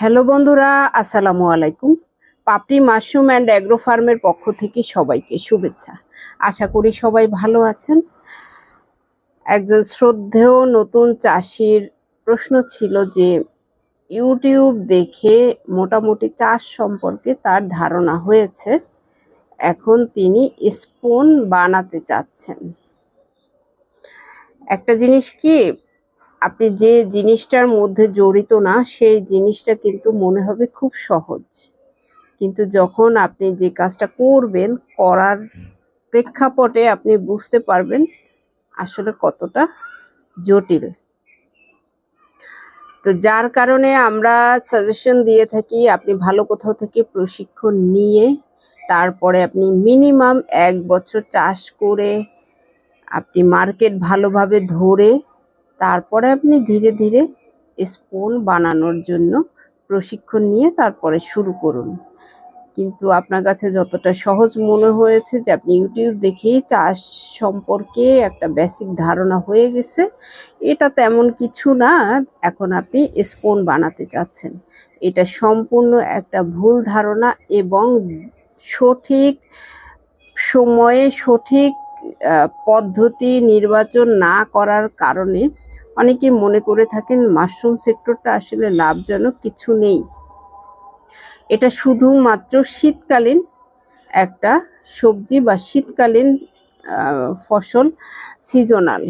Hello বন্ধুরা, আসসালামু আলাইকুম। পাপড়ি মাশরুম অ্যান্ড অ্যাগ্রো ফার্মের পক্ষ থেকে সবাইকে শুভেচ্ছা। আশা করি সবাই ভালো আছেন। একজন শ্রদ্ধেয় নতুন চাষির প্রশ্ন ছিল যে, ইউটিউব দেখে মোটামুটি চাষ সম্পর্কে তার ধারণা হয়েছে। এখন তিনি স্পুন বানাতে চাচ্ছেন। একটা জিনিস কি আপনি যে জিনিসটার মধ্যে জড়িত না, সেই জিনিসটা কিন্তু মনে হবে খুব সহজ। কিন্তু যখন আপনি যে কাজটা করবেন, করার প্রেক্ষাপটে আপনি বুঝতে পারবেন আসলে কতটা জটিল। তো যার কারণে আমরা সাজেশন দিয়ে থাকি, আপনি ভালো কোথাও থেকে প্রশিক্ষণ নিয়ে, তারপরে আপনি মিনিমাম এক বছর চাষ করে, আপনি মার্কেট ভালোভাবে ধরে তারপরে আপনি ধীরে ধীরে স্পুন বানানোর জন্য প্রশিক্ষণ নিয়ে তারপরে শুরু করুন। কিন্তু আপনার কাছে যতটা সহজ মনে হয়েছে যে আপনি ইউটিউব দেখেই চাষ সম্পর্কে একটা বেসিক ধারণা হয়ে গেছে, এটা তেমন কিছু না, এখন আপনি স্পুন বানাতে চাচ্ছেন। এটা সম্পূর্ণ একটা ভুল ধারণা এবং সঠিক সময়ে সঠিক পদ্ধতি নির্বাচন না করার কারণে অনেকে মনে করে থাকেন মাশরুম সেক্টরটা আসলে লাভজনক কিছু নেই। এটা শুধুমাত্র শীতকালীন একটা সবজি বা শীতকালীন ফসল সিজনাল।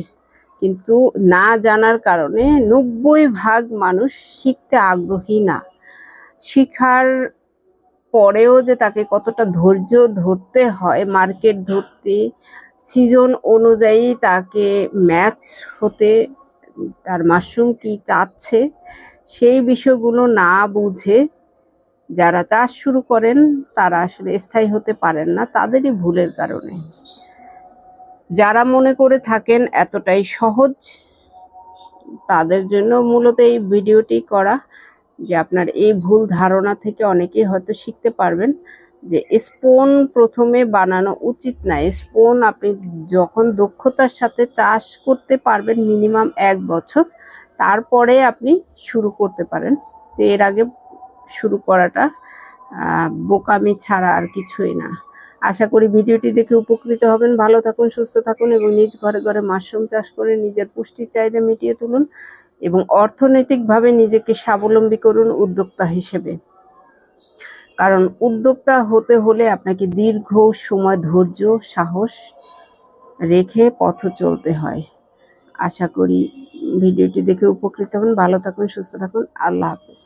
কিন্তু না জানার কারণে নব্বই ভাগ মানুষ শিখতে আগ্রহী না। শিখার পরেও যে তাকে কতটা ধৈর্য ধরতে হয়, মার্কেট ধরতে, সিজন অনুযায়ী তাকে ম্যাচ হতে তার মাশরুম কি চাচ্ছে, সেই বিষয়গুলো না বুঝে যারা চাষ শুরু করেন তারা আসলে স্থায়ী হতে পারেন না, তাদেরই ভুলের কারণে। যারা মনে করে থাকেন এতটাই সহজ, তাদের জন্য মূলত এই ভিডিওটি করা। যে আপনার এই ভুল ধারণা থেকে অনেকেই হয়তো শিখতে পারবেন যে স্পোন প্রথমে বানানো উচিত না। স্পোন আপনি যখন দক্ষতার সাথে চাষ করতে পারবেন মিনিমাম এক বছর, তারপরে আপনি শুরু করতে পারেন। তো এর আগে শুরু করাটা বোকামি ছাড়া আর কিছুই না। আশা করি ভিডিওটি দেখে উপকৃত হবেন। ভালো থাকুন, সুস্থ থাকুন এবং নিজ ঘরে ঘরে মাশরুম চাষ করে নিজের পুষ্টির চাহিদা মিটিয়ে তুলুন। এবং অর্থনৈতিকভাবে নিজেকে স্বাবলম্বী করুন উদ্যোক্তা হিসেবে। কারণ উদ্যোক্তা হতে হলে আপনাকে দীর্ঘ সময় ধৈর্য, সাহস রেখে পথ চলতে হয়। আশা করি ভিডিওটি দেখে উপকৃত হবেন। ভালো থাকুন, সুস্থ থাকুন। আল্লাহ হাফিজ।